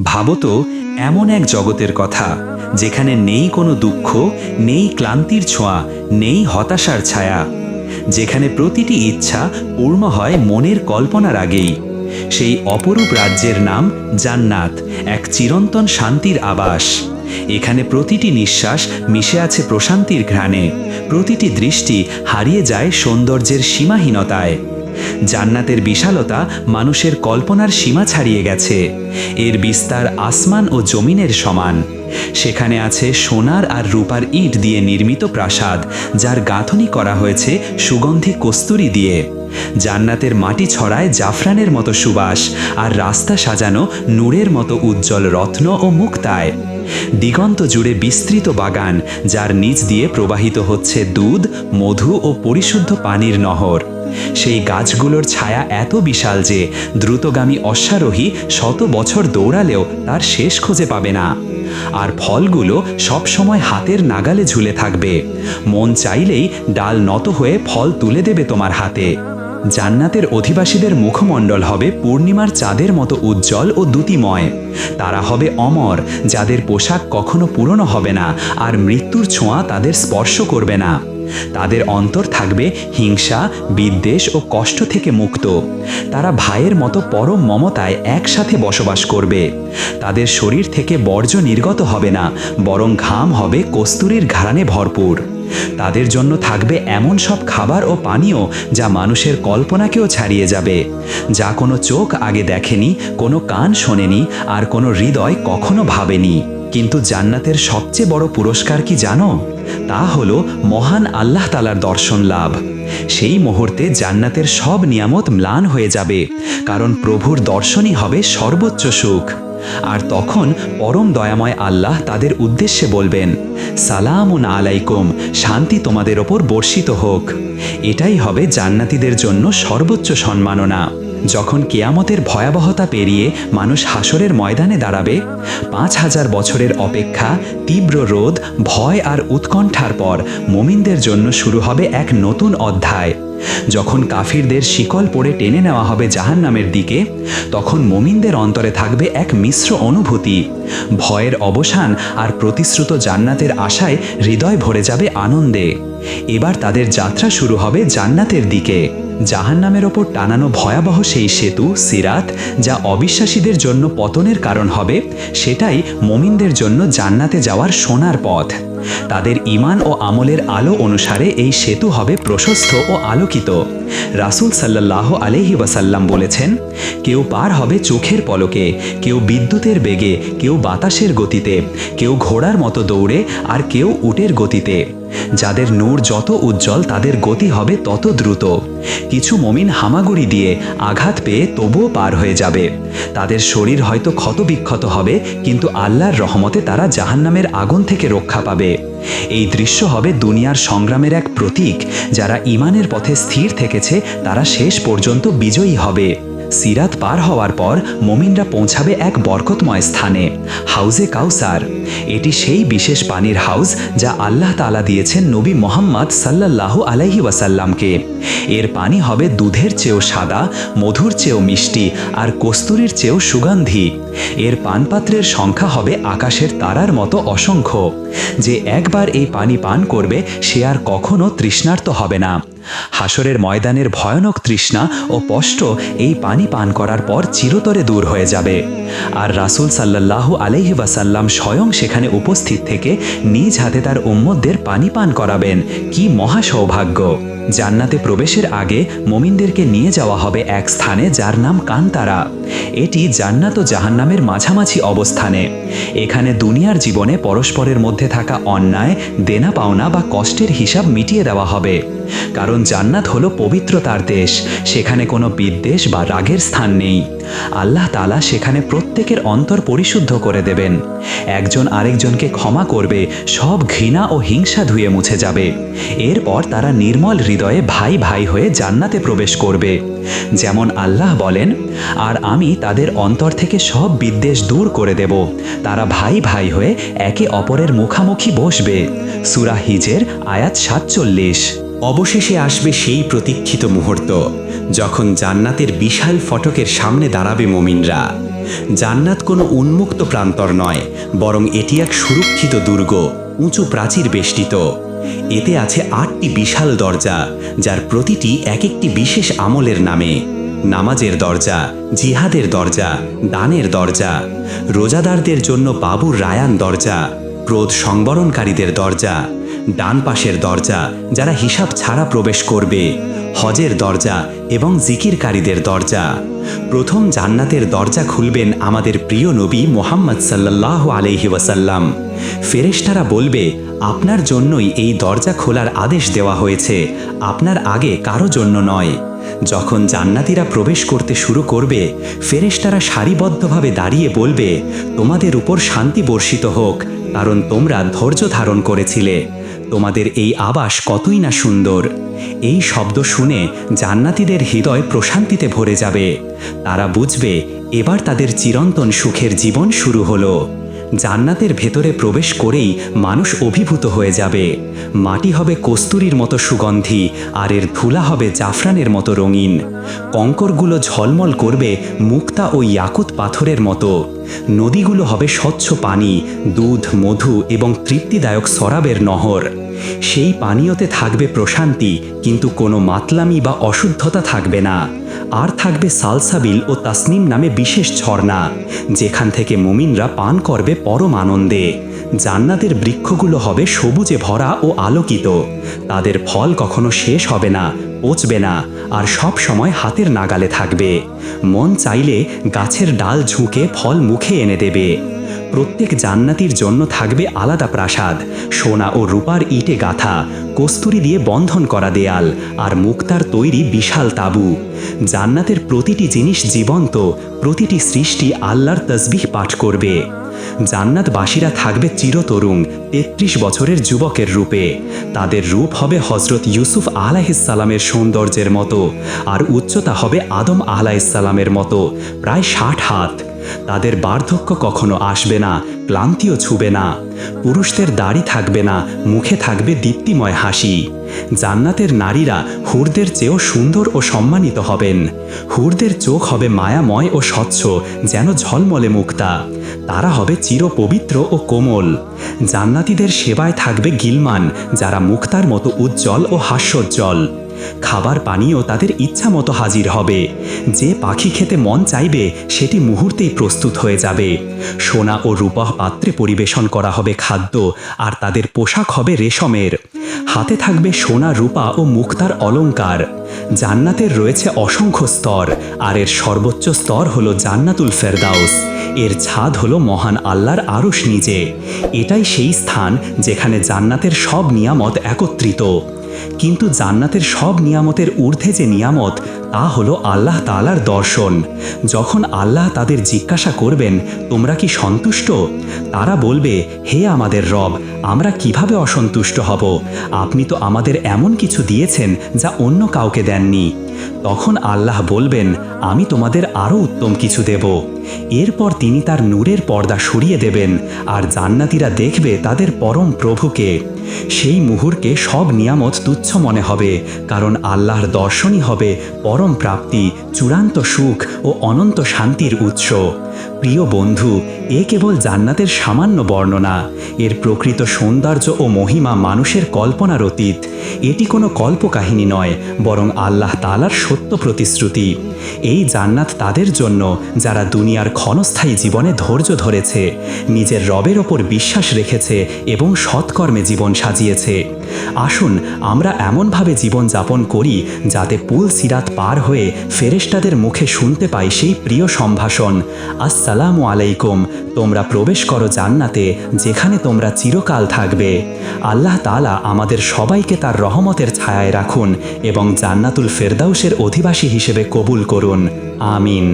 ভাবো তো এমন এক জগতের কথা, যেখানে নেই কোনো দুঃখ, নেই ক্লান্তির ছোঁয়া, নেই হতাশার ছায়া, যেখানে প্রতিটি ইচ্ছা পূর্ণ হয় মনের কল্পনার আগেই। সেই অপরূপ রাজ্যের নাম জান্নাত, এক চিরন্তন শান্তির আবাস। এখানে প্রতিটি নিঃশ্বাস মিশে আছে প্রশান্তির ঘ্রাণে, প্রতিটি দৃষ্টি হারিয়ে যায় সৌন্দর্যের সীমাহীনতায়। জান্নাতের বিশালতা মানুষের কল্পনার সীমা ছাড়িয়ে গেছে। এর বিস্তার আসমান ও জমিনের সমান। সেখানে আছে সোনার আর রূপার ইট দিয়ে নির্মিত প্রাসাদ, যার গাঁথনি করা হয়েছে সুগন্ধি কস্তুরি দিয়ে। জান্নাতের মাটি ছড়ায় জাফরানের মতো সুবাস আর রাস্তা সাজানো নূরের মতো উজ্জ্বল রত্ন ও মুক্তায়। দিগন্ত জুড়ে বিস্তৃত বাগান, যার নিচ দিয়ে প্রবাহিত হচ্ছে দুধ, মধু ও পরিশুদ্ধ পানির নহর। সেই গাছগুলোর ছায়া এত বিশাল যে দ্রুতগামী অশ্বারোহী শত বছর দৌড়ালেও তার শেষ খুঁজে পাবে না। আর ফলগুলো সবসময় হাতের নাগালে ঝুলে থাকবে। মন চাইলেই ডাল নত হয়ে ফল তুলে দেবে তোমার হাতে। জান্নাতের অধিবাসীদের মুখমণ্ডল হবে পূর্ণিমার চাঁদের মতো উজ্জ্বল ও দ্যুতিময় তারা হবে অমর, যাদের পোশাক কখনো পুরনো হবে না, আর মৃত্যুর ছোঁয়া তাদের স্পর্শ করবে না। তাদের অন্তর থাকবে হিংসা, বিদ্বেষ ও কষ্ট থেকে মুক্ত। তারা ভাইয়ের মতো পরম মমতায় একসাথে বসবাস করবে। তাদের শরীর থেকে বর্জ্য নির্গত হবে না, বরং ঘাম হবে কস্তুরীর ঘাড়ানে ভরপুর। তাদের জন্য থাকবে এমন সব খাবার ও পানীয় যা মানুষের কল্পনাকেও ছাড়িয়ে যাবে। যা কোনো চোখ আগে দেখেনি, কোনো কান শোনেনি, আর কোনো হৃদয় কখনো ভাবেনি। কিন্তু জান্নাতের সবচেয়ে বড় পুরস্কার কি জানো? তা হলো মহান আল্লাহ তালার দর্শন লাভ। সেই মুহূর্তে জান্নাতের সব নিয়ামত ম্লান হয়ে যাবে, কারণ প্রভুর দর্শনই হবে সর্বোচ্চ সুখ। আর তখন পরম দয়াময় আল্লাহ তাদের উদ্দেশ্যে বলবেন, সালামুন আলাইকুম, শান্তি তোমাদের ওপর বর্ষিত হোক। এটাই হবে জান্নাতীদের জন্য সর্বোচ্চ সম্মাননা। যখন কেয়ামতের ভয়াবহতা পেরিয়ে মানুষ হাসরের ময়দানে দাঁড়াবে, পাঁচ হাজার বছরের অপেক্ষা, তীব্র রোদ, ভয় আর উৎকণ্ঠার পর মুমিনদের জন্য শুরু হবে এক নতুন অধ্যায়। যখন কাফিরদের শিকল পড়ে টেনে নেওয়া হবে জাহান্নামের দিকে, তখন মুমিনদের অন্তরে থাকবে এক মিশ্র অনুভূতি। ভয়ের অবসান আর প্রতিশ্রুত জান্নাতের আশায় হৃদয় ভরে যাবে আনন্দে। এবার তাদের যাত্রা শুরু হবে জান্নাতের দিকে। জাহান্নামের ওপর টানানো ভয়াবহ সেই সেতু, সিরাত, যা অবিশ্বাসীদের জন্য পতনের কারণ হবে, সেটাই মমিনদের জন্য জান্নাতে যাওয়ার সোনার পথ। তাদের ইমান ও আমলের আলো অনুসারে এই সেতু হবে প্রশস্ত ও আলোকিত। রাসূল সাল্লাহ আলহি ওয়াসাল্লাম বলেছেন, কেউ পার হবে চোখের পলকে, কেউ বিদ্যুতের বেগে, কেউ বাতাসের গতিতে, কেউ ঘোড়ার মতো দৌড়ে আর কেউ উটের গতিতে। যাদের নূর যত উজ্জ্বল, তাদের গতি হবে তত দ্রুত। কিছু মমিন হামাগুড়ি দিয়ে আঘাত পেয়ে তবুও পার হয়ে যাবে। তাদের শরীর হয়তো ক্ষতবিক্ষত হবে, কিন্তু আল্লাহর রহমতে তারা জাহান্নামের আগুন থেকে রক্ষা পাবে। এই দৃশ্য হবে দুনিয়ার সংগ্রামের এক প্রতীক, যারা ইমানের পথে স্থির থেকেছে, তারা শেষ পর্যন্ত বিজয়ী হবে। সিরাত পার হওয়ার পর মমিনরা পৌঁছাবে এক বরকতময় স্থানে, হাউজে কাউসার। এটি সেই বিশেষ পানির হাউস যা আল্লাহ তালা দিয়েছেন নবী মোহাম্মদ সাল্লাহ আলাইহি ওয়াসাল্লামকে। এর পানি হবে দুধের চেয়েও সাদা, মধুর চেয়েও মিষ্টি আর কস্তুরীর চেয়েও সুগন্ধি। এর পানপাত্রের সংখ্যা হবে আকাশের তারার মতো অসংখ্য। যে একবার এই পানি পান করবে, সে আর কখনো তৃষ্ণার্ত হবে না। হাসরের ময়দানের ভয়ানক তৃষ্ণা ও কষ্ট এই পানি পান করার পর চিরতরে দূর হয়ে যাবে। আর রাসুল সাল্লাহ আলহি ওয়াসাল্লাম স্বয়ং সেখানে উপস্থিত থেকে নিজ হাতে তার উম্মদদের পানি পান করাবেন। কি মহা সৌভাগ্য! জান্নাতে প্রবেশের আগে মমিনদেরকে নিয়ে যাওয়া হবে এক স্থানে যার নাম কান্তারা। এটি জান্নাত ও জাহান্নামের মাঝামাঝি অবস্থানে। এখানে দুনিয়ার জীবনে পরস্পরের মধ্যে থাকা অন্যায়, দেনা পাওনা বা কষ্টের হিসাব মিটিয়ে দেওয়া হবে। কারণ জান্নাত হলো পবিত্রতার দেশ, সেখানে কোনো বিদ্বেষ বা রাগের স্থান নেই। আল্লাহ তালা সেখানে প্রত্যেকের অন্তর পরিশুদ্ধ করে দেবেন। একজন আরেকজনকে ক্ষমা করবে, সব ঘৃণা ও হিংসা ধুয়ে মুছে যাবে। এরপর তারা নির্মল হৃদয়ে ভাই ভাই হয়ে জান্নাতে প্রবেশ করবে। যেমন আল্লাহ বলেন, আর আমি তাদের অন্তর থেকে সব বিদ্বেষ দূর করে দেব। তারা ভাই ভাই হয়ে একে অপরের মুখামুখি বসবে। সুরা হিজের আয়াত সাতচল্লিশ। অবশেষে আসবে সেই প্রতীক্ষিত মুহূর্ত, যখন জান্নাতের বিশাল ফটকের সামনে দাঁড়াবে মমিনরা। জান্নাত কোনো উন্মুক্ত প্রান্তর নয়, বরং এটি এক সুরক্ষিত দুর্গ, উঁচু প্রাচীর বেষ্টিত। এতে আছে আটটি বিশাল দরজা, যার প্রতিটি এক একটি বিশেষ আমলের নামে। নামাজের দরজা, জিহাদের দরজা, দানের দরজা, রোজাদারদের জন্য বাবুর রায়ান দরজা ক্রোধ সংবরণকারীদের দরজা, ডান পাশের দরজা যারা হিসাব ছাড়া প্রবেশ করবে, হজের দরজা এবং জিকিরকারীদের দরজা। প্রথম জান্নাতের দরজা খুলবেন আমাদের প্রিয় নবী মোহাম্মদ সাল্লাহ আলহি ওয়াসাল্লাম। ফেরেশতারা বলবে, আপনার জন্যই এই দরজা খোলার আদেশ দেওয়া হয়েছে, আপনার আগে কারও জন্য নয়। যখন জান্নাতীরা প্রবেশ করতে শুরু করবে, ফেরেশতারা সারিবদ্ধভাবে দাঁড়িয়ে বলবে, তোমাদের উপর শান্তি বর্ষিত হোক কারণ তোমরা ধৈর্য ধারণ করেছিলে। তোমাদের এই আবাস কতই না সুন্দর। এই শব্দ শুনে জান্নাতিদের হৃদয় প্রশান্তিতে ভরে যাবে। তারা বুঝবে, এবার তাদের চিরন্তন সুখের জীবন শুরু হলো। জান্নাতের ভেতরে প্রবেশ করেই মানুষ অভিভূত হয়ে যাবে। মাটি হবে কস্তুরীর মতো সুগন্ধি, আর এর ধুলা হবে জাফরানের মতো রঙিন। কঙ্করগুলো ঝলমল করবে মুক্তা ও ইয়াকুত পাথরের মতো। নদীগুলো হবে স্বচ্ছ পানি, দুধ, মধু এবং তৃপ্তিদায়ক সরাবের নহর। সেই পানীয়তে থাকবে প্রশান্তি, কিন্তু কোনো মাতলামি বা অশুদ্ধতা থাকবে না। আর থাকবে সালসাবিল ও তাসনিম নামে বিশেষ ঝর্ণা, যেখান থেকে মুমিনরা পান করবে পরম আনন্দে। জান্নাতের বৃক্ষগুলো হবে সবুজে ভরা ও আলোকিত। তাদের ফল কখনো শেষ হবে না, পচবে না, আর সব সময় হাতের নাগালে থাকবে। মন চাইলে গাছের ডাল ঝুঁকে ফল মুখে এনে দেবে। প্রত্যেক জান্নাতির জন্য থাকবে আলাদা প্রাসাদ, সোনা ও রূপার ইটে গাথা, কস্তুরি দিয়ে বন্ধন করা দেয়াল আর মুক্তার তৈরি বিশাল তাবু। জান্নাতের প্রতিটি জিনিস জীবন্ত, প্রতিটি সৃষ্টি আল্লাহর তসবিহ পাঠ করবে। জান্নাতবাসীরা থাকবে চিরতরুণ, তেত্রিশ বছরের যুবকের রূপে। তাদের রূপ হবে হজরত ইউসুফ আলাহিসাল্লামের সৌন্দর্যের মতো, আর উচ্চতা হবে আদম আলাহিসাল্লামের মতো, প্রায় ষাট হাত। তাদের বার্ধক্য কখনো আসবে না, ক্লান্তিও ছুবে না। পুরুষদের দাড়ি থাকবে না, মুখে থাকবে দীপ্তিময় হাসি। জান্নাতের নারীরা হুরদের চেয়েও সুন্দর ও সম্মানিত হবেন। হুরদের চোখ হবে মায়াময় ও স্বচ্ছ, যেন ঝলমলে মুক্তা। তারা হবে চিরপবিত্র ও কোমল। জান্নাতীদের সেবায় থাকবে গিলমান, যারা মুক্তার মতো উজ্জ্বল ও হাস্যোজ্জ্বল। খাবার পানীয় তাদের ইচ্ছা মতো হাজির হবে। যে পাখি খেতে মন চাইবে, সেটি মুহূর্তেই প্রস্তুত হয়ে যাবে। সোনা ও রূপা পাত্রে পরিবেশন করা হবে খাদ্য, আর তাদের পোশাক হবে রেশমের। হাতে থাকবে সোনা, রূপা ও মুক্তার অলংকার। জান্নাতের রয়েছে অসংখ্য স্তর, আর এর সর্বোচ্চ স্তর হলো জান্নাতুল ফেরদাউস। এর ছাদ হলো মহান আল্লাহর আরশ নিজে। এটাই সেই স্থান যেখানে জান্নাতের সব নিয়ামত একত্রিত। কিন্তু জান্নাতের সব নিয়ামতের ঊর্ধ্বে যে নিয়ামত, তা হলো আল্লাহ তালার দর্শন। যখন আল্লাহ তাদের জিজ্ঞাসা করবেন, তোমরা কি সন্তুষ্ট? তারা বলবে, হে আমাদের রব, আমরা কীভাবে অসন্তুষ্ট হব? আপনি তো আমাদের এমন কিছু দিয়েছেন যা অন্য কাউকে দেননি। তখন আল্লাহ বলবেন, আমি তোমাদের আরও উত্তম কিছু দেব। এরপর তিনি তার নূরের পর্দা সরিয়ে দেবেন, আর জান্নাতীরা দেখবে তাদের পরম প্রভুকে। সেই মুহূর্তে সব নিয়ামত তুচ্ছ মনে হবে, কারণ আল্লাহর দর্শনই হবে পরম প্রাপ্তি, চূড়ান্ত সুখ ও অনন্ত শান্তির উৎস। প্রিয় বন্ধু, এ কেবল জান্নাতের সামান্য বর্ণনা। এর প্রকৃত সৌন্দর্য ও মহিমা মানুষের কল্পনার অতীত। এটি কোনো কল্পকাহিনী নয়, বরং আল্লাহ তালার সত্য প্রতিশ্রুতি। এই জান্নাত তাদের জন্য, যারা দুনিয়ার ক্ষণস্থায়ী জীবনে ধৈর্য ধরেছে, নিজের রবের ওপর বিশ্বাস রেখেছে এবং সৎকর্মে জীবন সাজিয়েছে। আসুন, আমরা এমনভাবে জীবন যাপন করি যাতে পুল সিরাত পার হয়ে ফেরেশতাদের মুখে শুনতে পাই সেই প্রিয় সম্ভাষণ। আসসালামু আলাইকুম, তোমরা প্রবেশ করো জান্নাতে, যেখানে তোমরা চিরকাল থাকবে। আল্লাহ তালা আমাদের সবাইকে তার রহমতের ছায়ায় রাখুন এবং জান্নাতুল ফেরদাউসের অধিবাসী হিসেবে কবুল করুন। আমিন।